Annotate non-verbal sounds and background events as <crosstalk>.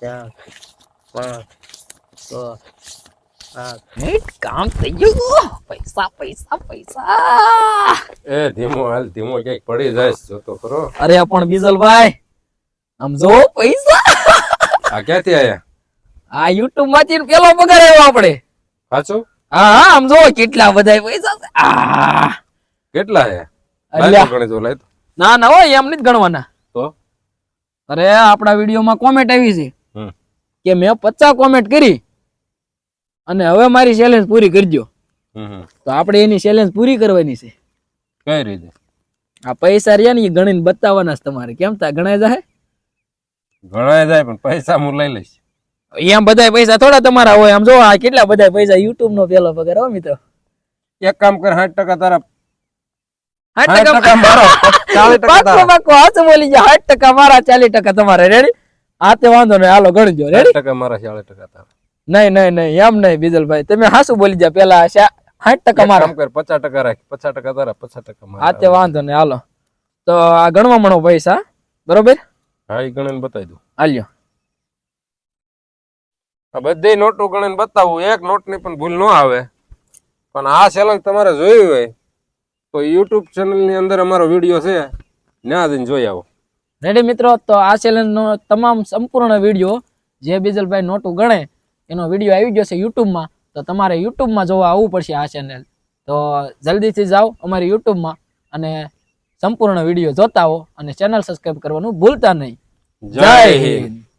ચાર પાંચ છ આઠ કામ થઈ ગયું પૈસા પૈસા પૈસા. એ ધીમો હાલ ધીમો ક્યાંક પડી જાય જોતો કરો અરે પણ બીજલભાઈ આમ જો પૈસા. આ ક્યાંથી આયા? આ યુટ્યુબમાંથી પેલો પગાર આવ્યો આપણે. સાચું હા હા આમ જો કેટલા બધા પૈસા છે. આ. કેટલા તો. ના ના હોય એમ નથી ગણવાના. તો? અરે આપણા વિડીયોમાં કોમેન્ટ આવી છે. કે મેં પચાસ કોમેન્ટ કરી અને હવે મારી ચેલેન્જ પૂરી કરજો. તો આપણે એની ચેલેન્જ પૂરી કરવાની છે. કઈ રીતે? આ પૈસા રહ્યા ને એ ગણીને બતાવવાના છે તમારે. કેમ તા? ગણાય જાય ગણાય જાય પણ પૈસા હું લઈ લઈશ. એમ બધા પૈસા થોડા તમારા હોય. આમ જો આ કેટલા બધા પૈસા યુટ્યુબ નો પેલો પગાર હો મિત્રો. એક કામ કર સાઠ ટકા તારા સાઠ ટકા મારો. <laughs> ચાલીસ ટકા પાકો પાકો હાથ બોલી જાય સાઠ ટકા મારા ચાલીસ ટકા તમારે. રેડી હા તે વાંધો નહીં. હાલો ગણજો રેડી ટકા મારા ચાલીસ ટકા તારા. નહીં નહીં નહીં. એમ નહીં બીજલભાઈ. તમે હાસુ બોલી જા પેલા સાઠ ટકા મારા કામ કર પચાસ ટકા રાખ. પચાસ ટકા તારા પચાસ ટકા મારા. આ તે વાંધો નહીં. હાલો. તો આ ગણવા મણો પૈસા બરોબર? હા એ ગણીને બતાવી દઉં. હાલ્યો આ બધી નોટો ગણીને બતાવું. એક નોટની પણ ભૂલ ન આવે. પણ આ ચેલેન્જ તમારે જોયું હોય તો યુટ્યુબ ચેનલની અંદર અમારો વીડિયો છે. ત્યાં જઈને જોઈ આવો. રેડી મિત્રો? તો આ ચેલેન્જનો તમામ સંપૂર્ણ વીડિયો જે બીજલભાઈ નોટું ગણે એનો વીડિયો આવી ગયો છે યુટ્યુબમાં. તો તમારે યુટ્યુબમાં જોવા આવવું પડશે આ ચેનલ તો જલ્દીથી જાઓ અમારી યુટ્યુબમાં અને સંપૂર્ણ વીડિયો જોતા હો અને ચેનલ સબસ્ક્રાઈબ કરવાનું ભૂલતા નહીં. જય હિન્દ.